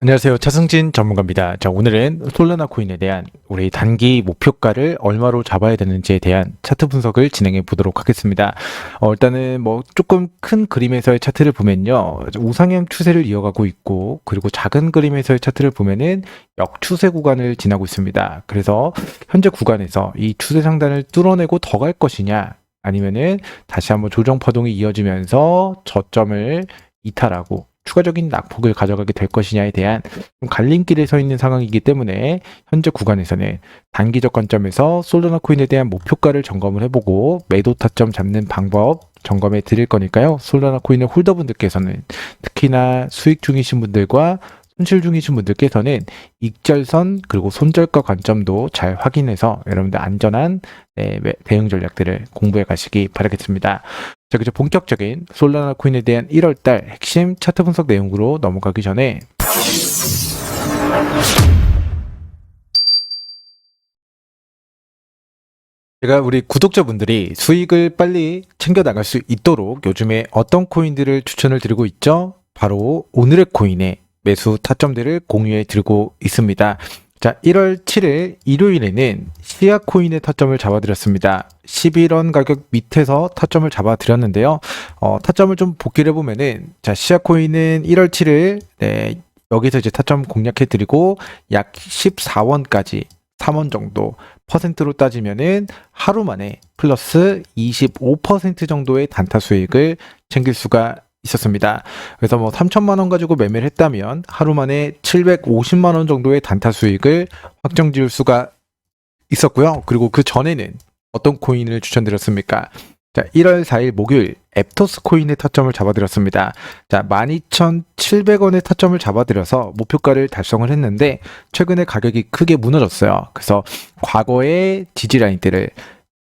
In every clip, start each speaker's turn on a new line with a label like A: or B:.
A: 안녕하세요. 차승진 전문가입니다. 자, 오늘은 솔라나 코인에 대한 우리 단기 목표가를 얼마로 잡아야 되는지에 대한 차트 분석을 진행해 보도록 하겠습니다. 어, 일단은 뭐 조금 큰 그림에서의 차트를 보면요. 우상향 추세를 이어가고 있고, 그리고 작은 그림에서의 차트를 보면은 역추세 구간을 지나고 있습니다. 그래서 현재 구간에서 이 추세 상단을 뚫어내고 더 갈 것이냐, 아니면은 다시 한번 조정 파동이 이어지면서 저점을 이탈하고 추가적인 낙폭을 가져가게 될 것이냐에 대한 좀 갈림길에 서 있는 상황이기 때문에 현재 구간에서는 단기적 관점에서 솔라나 코인에 대한 목표가를 점검을 해보고 매도 타점 잡는 방법 점검해 드릴 거니까요. 솔라나 코인의 홀더분들께서는 특히나 수익 중이신 분들과 손실 중이신 분들께서는 익절선 그리고 손절가 관점도 잘 확인해서 여러분들 안전한 네, 매- 대응 전략들을 공부해 가시기 바라겠습니다. 자, 그죠 본격적인 솔라나 코인에 대한 1월달 핵심 차트 분석 내용으로 넘어가기 전에 제가 우리 구독자분들이 수익을 빨리 챙겨 나갈 수 있도록 요즘에 어떤 코인들을 추천을 드리고 있죠? 바로 오늘의 코인의 매수 타점들을 공유해 드리고 있습니다. 자, 1월 7일 일요일에는 시아 코인의 타점을 잡아드렸습니다. 11원 가격 밑에서 타점을 잡아드렸는데요. 어, 타점을 좀 복기를 해보면은, 자, 시아 코인은 1월 7일, 네, 여기서 이제 타점 공략해드리고, 약 14원까지 3원 정도 퍼센트로 따지면은 하루 만에 플러스 25% 정도의 단타 수익을 챙길 수가 있었습니다. 그래서 뭐 3천만 원 가지고 매매를 했다면 하루 만에 750만 원 정도의 단타 수익을 확정 지을 수가 있었고요. 그리고 그 전에는 어떤 코인을 추천드렸습니까? 자, 1월 4일 목요일 앱토스 코인의 타점을 잡아드렸습니다. 자, 12,700원의 타점을 잡아드려서 목표가를 달성을 했는데 최근에 가격이 크게 무너졌어요. 그래서 과거의 지지 라인들을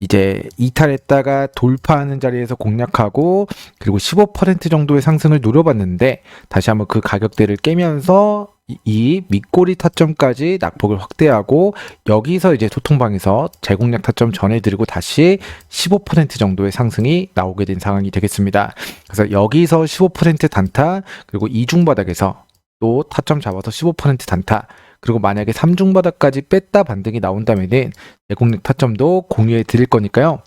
A: 이제 이탈했다가 돌파하는 자리에서 공략하고 그리고 15% 정도의 상승을 노려봤는데 다시 한번 그 가격대를 깨면서 이- 이 밑꼬리 타점까지 낙폭을 확대하고 여기서 이제 소통방에서 재공략 타점 전해드리고 다시 15% 정도의 상승이 나오게 된 상황이 되겠습니다. 그래서 여기서 15% 단타 그리고 이중 바닥에서 또 타점 잡아서 15% 단타 그리고 만약에 3중 바닥까지 뺐다 반등이 나온다면은 내공략 타점도 공유해 드릴 거니까요.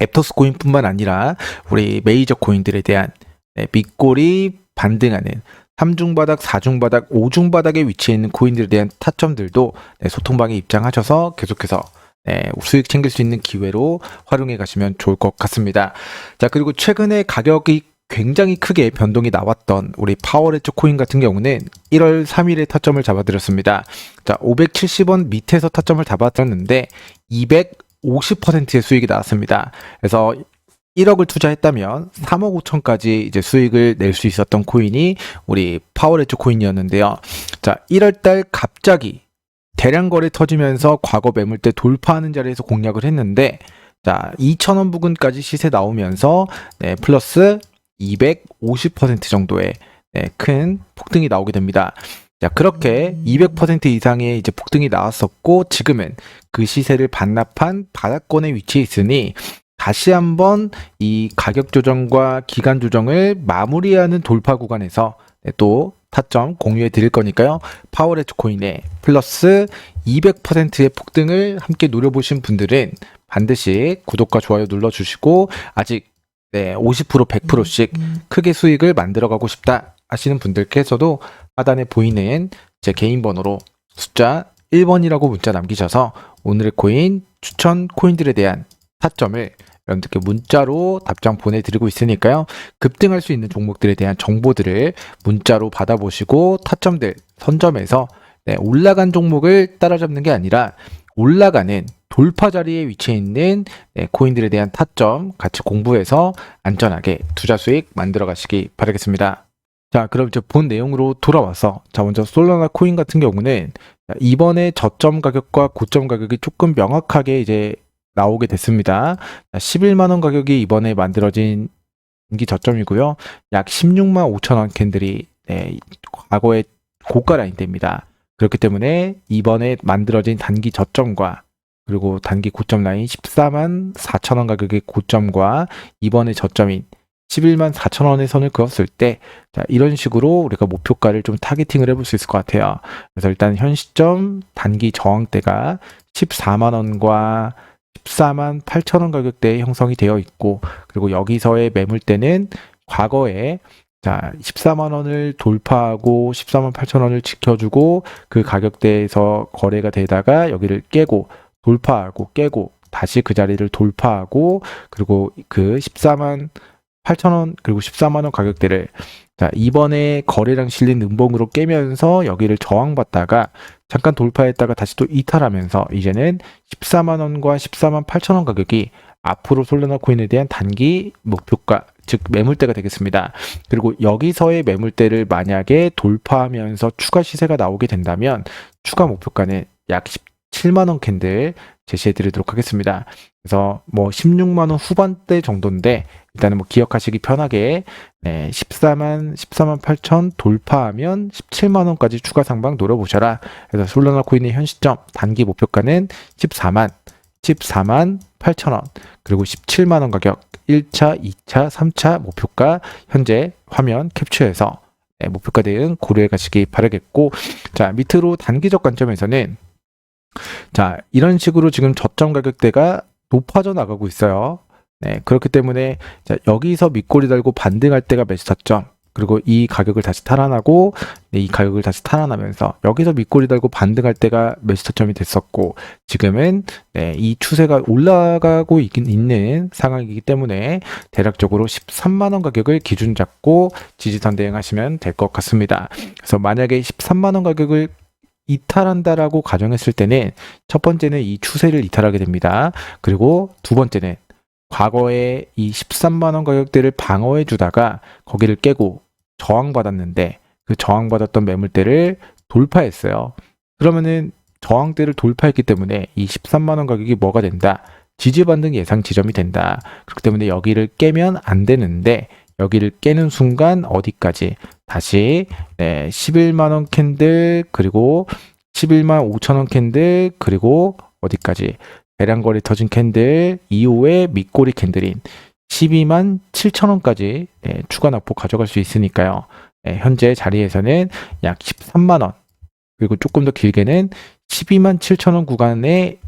A: 앱토스 코인뿐만 아니라 우리 메이저 코인들에 대한 네, 밑골이 반등하는 3중 바닥, 4중 바닥, 5중 바닥에 위치해 있는 코인들에 대한 타점들도 네, 소통방에 입장하셔서 계속해서 네, 수익 챙길 수 있는 기회로 활용해 가시면 좋을 것 같습니다. 자, 그리고 최근에 가격이 굉장히 크게 변동이 나왔던 우리 파워레츠 코인 같은 경우는 1월 3일에 타점을 잡아드렸습니다. 자, 570원 밑에서 타점을 잡아드렸는데 250%의 수익이 나왔습니다. 그래서 1억을 투자했다면 3억 5천까지 이제 수익을 낼 수 있었던 코인이 우리 파워레츠 코인이었는데요. 자, 1월 달 갑자기 대량 거래 터지면서 과거 매물대 돌파하는 자리에서 공략을 했는데 자, 2,000원 부근까지 시세 나오면서 네, 플러스 250% 정도의 네, 큰 폭등이 나오게 됩니다. 자, 그렇게 200% 이상의 이제 폭등이 나왔었고 지금은 그 시세를 반납한 바닥권에 위치해 있으니 다시 한번 이 가격 조정과 기간 조정을 마무리하는 돌파 구간에서 네, 또 타점 공유해 드릴 거니까요. 파워레츠 코인의 플러스 200%의 폭등을 함께 노려보신 분들은 반드시 구독과 좋아요 눌러주시고 아직 네, 50% 100%씩 크게 수익을 만들어가고 싶다 하시는 분들께서도 하단에 보이는 제 개인 번호로 숫자 1번이라고 문자 남기셔서 오늘의 코인 추천 코인들에 대한 타점을 여러분들께 문자로 답장 보내드리고 있으니까요. 급등할 수 있는 종목들에 대한 정보들을 문자로 받아보시고 타점들 선점해서 네, 올라간 종목을 따라잡는 게 아니라 올라가는 돌파 자리에 위치해 있는 네, 코인들에 대한 타점 같이 공부해서 안전하게 투자 수익 만들어 가시기 바라겠습니다. 자, 그럼 이제 본 내용으로 돌아와서 자, 먼저 솔라나 코인 같은 경우는 자, 이번에 저점 가격과 고점 가격이 조금 명확하게 이제 나오게 됐습니다. 자, 11만 원 가격이 이번에 만들어진 인기 저점이고요. 약 16만 5천 원 캔들이 네, 과거의 고가 라인 대입니다. 그렇기 때문에 이번에 만들어진 단기 저점과 그리고 단기 고점 라인 14만 4천 원 가격의 고점과 이번에 저점인 11만 4천 원의 선을 그었을 때 자, 이런 식으로 우리가 목표가를 좀 타겟팅을 해볼 수 있을 것 같아요. 그래서 일단 현 시점 단기 저항대가 14만 원과 14만 8천 원 가격대에 형성이 되어 있고 그리고 여기서의 매물대는 과거에 자, 14만 원을 돌파하고 14만 8천 원을 지켜주고 그 가격대에서 거래가 되다가 여기를 깨고 돌파하고 깨고 다시 그 자리를 돌파하고 그리고 그 14만 8천 원 그리고 14만 원 가격대를 자, 이번에 거래량 실린 음봉으로 깨면서 여기를 저항받다가 잠깐 돌파했다가 다시 또 이탈하면서 이제는 14만 원과 14만 8천 원 가격이 앞으로 솔라나 코인에 대한 단기 목표가 즉 매물대가 되겠습니다. 그리고 여기서의 매물대를 만약에 돌파하면서 추가 시세가 나오게 된다면 추가 목표가는 약 17만 원 캔들 제시해 드리도록 하겠습니다. 그래서 뭐 16만 원 후반대 정도인데 일단은 뭐 기억하시기 편하게 네, 14만 14만 8천 돌파하면 17만 원까지 추가 상방 노려보셔라. 그래서 솔라나 코인의 현 시점 단기 목표가는 14만 14만 8천 원 그리고 17만 원 가격 1차, 2차, 3차 목표가 현재 화면 캡처해서 네, 목표가 대응 고려해 가시기 바라겠고 자 밑으로 단기적 관점에서는 자 이런 식으로 지금 저점 가격대가 높아져 나가고 있어요. 네 그렇기 때문에 자, 여기서 밑꼬리 달고 반등할 때가 매수 타점 그리고 이 가격을 다시 탈환하고 네, 이 가격을 다시 탈환하면서 여기서 밑꼬리 달고 반등할 때가 매수 타점이 됐었고 지금은 네, 이 추세가 올라가고 있긴 있는 상황이기 때문에 대략적으로 13만 원 가격을 기준 잡고 지지선 대응하시면 될 것 같습니다. 그래서 만약에 13만 원 가격을 이탈한다라고 가정했을 때는 첫 번째는 이 추세를 이탈하게 됩니다. 그리고 두 번째는 과거에 이 13만 원 가격대를 방어해 주다가 거기를 깨고 저항받았는데 그 저항받았던 매물대를 돌파했어요. 그러면은 저항대를 돌파했기 때문에 이 13만 원 가격이 뭐가 된다? 지지 반등 예상 지점이 된다. 그렇기 때문에 여기를 깨면 안 되는데 여기를 깨는 순간 어디까지 다시 네, 11만 원 캔들 그리고 11만 5천 원 캔들 그리고 어디까지 대량거래 터진 캔들 이후에 밑꼬리 캔들인 12만 7천 원까지 네, 추가 납부 가져갈 수 있으니까요. 네, 현재 자리에서는 약 13만 원 그리고 조금 더 길게는 12만 7천 원 구간의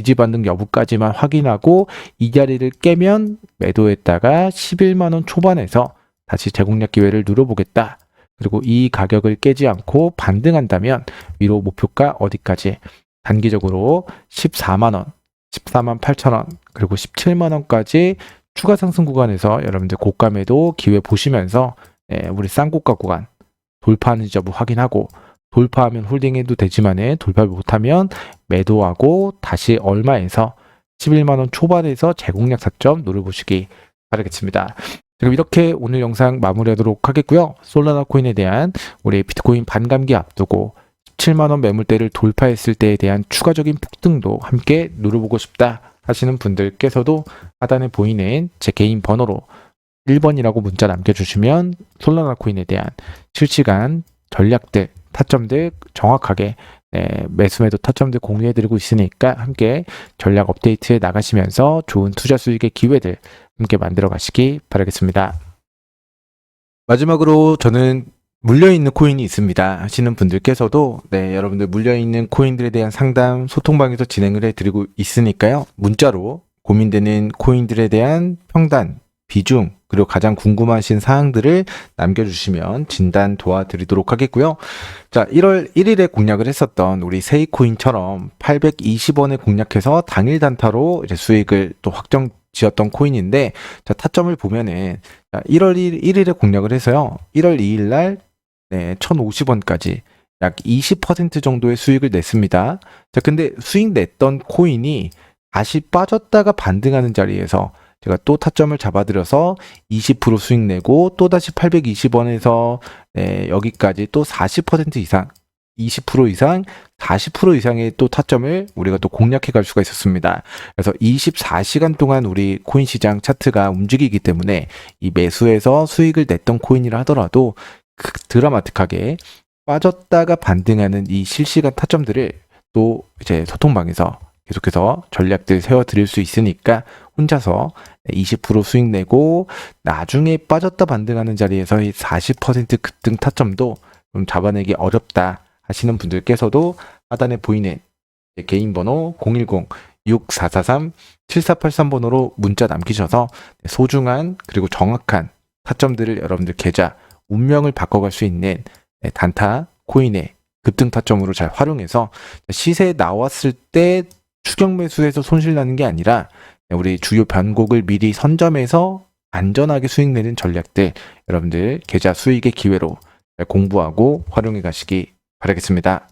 A: 지지 반등 여부까지만 확인하고 이 자리를 깨면 매도했다가 11만 원 초반에서 다시 재공략 기회를 누려보겠다. 그리고 이 가격을 깨지 않고 반등한다면 위로 목표가 어디까지 단기적으로 14만 원, 14만 8천 원, 그리고 17만 원까지 추가 상승 구간에서 여러분들 고가 매도 기회 보시면서 예, 우리 쌍고가 구간 돌파하는지 여부 확인하고 돌파하면 홀딩해도 되지만은 돌파 못하면 매도하고 다시 얼마에서 11만 원 초반에서 재공략 타점 노려보시기 바라겠습니다. 그럼 이렇게 오늘 영상 마무리하도록 하겠고요. 솔라나 코인에 대한 우리 비트코인 반감기 앞두고 17만 원 매물대를 돌파했을 때에 대한 추가적인 폭등도 함께 누려보고 싶다 하시는 분들께서도 하단에 보이는 제 개인 번호로 1번이라고 문자 남겨주시면 솔라나 코인에 대한 실시간 전략들, 타점들 정확하게 네, 매수매도 타점들 공유해드리고 있으니까 함께 전략 업데이트에 나가시면서 좋은 투자 수익의 기회들 함께 만들어 가시기 바라겠습니다. 마지막으로 저는 물려있는 코인이 있습니다 하시는 분들께서도 네, 여러분들 물려있는 코인들에 대한 상담 소통방에서 진행을 해드리고 있으니까요. 문자로 고민되는 코인들에 대한 평단, 비중, 그리고 가장 궁금하신 사항들을 남겨주시면 진단 도와드리도록 하겠고요. 자, 1월 1일에 공략을 했었던 우리 세이코인처럼 820원에 공략해서 당일 단타로 이제 수익을 또 확정 지었던 코인인데, 자, 타점을 보면은, 자, 1월 1, 1일에 공략을 해서요, 1월 2일 날, 네, 1050원까지 약 20% 정도의 수익을 냈습니다. 자, 근데 수익 냈던 코인이 다시 빠졌다가 반등하는 자리에서 제가 또 타점을 잡아들여서 20% 수익 내고 또다시 820원에서 네, 여기까지 또 40% 이상 20% 이상 40% 이상의 또 타점을 우리가 또 공략해 갈 수가 있었습니다. 그래서 24시간 동안 우리 코인 시장 차트가 움직이기 때문에 이 매수에서 수익을 냈던 코인이라 하더라도 그 드라마틱하게 빠졌다가 반등하는 이 실시간 타점들을 또 이제 소통방에서 계속해서 전략들 세워 드릴 수 있으니까 혼자서 20% 수익 내고 나중에 빠졌다 반등하는 자리에서 이40% 급등 타점도 좀 잡아내기 어렵다 하시는 분들께서도 하단에 보이는 개인 번호 010-6443-7483 번호로 문자 남기셔서 소중한 그리고 정확한 타점들을 여러분들 계좌 운명을 바꿔갈 수 있는 단타 코인의 급등 타점으로 잘 활용해서 시세 나왔을 때 추격 매수해서 손실 나는 게 아니라 우리 주요 변곡을 미리 선점해서 안전하게 수익 내는 전략들 여러분들 계좌 수익의 기회로 잘 공부하고 활용해 가시기 바라겠습니다.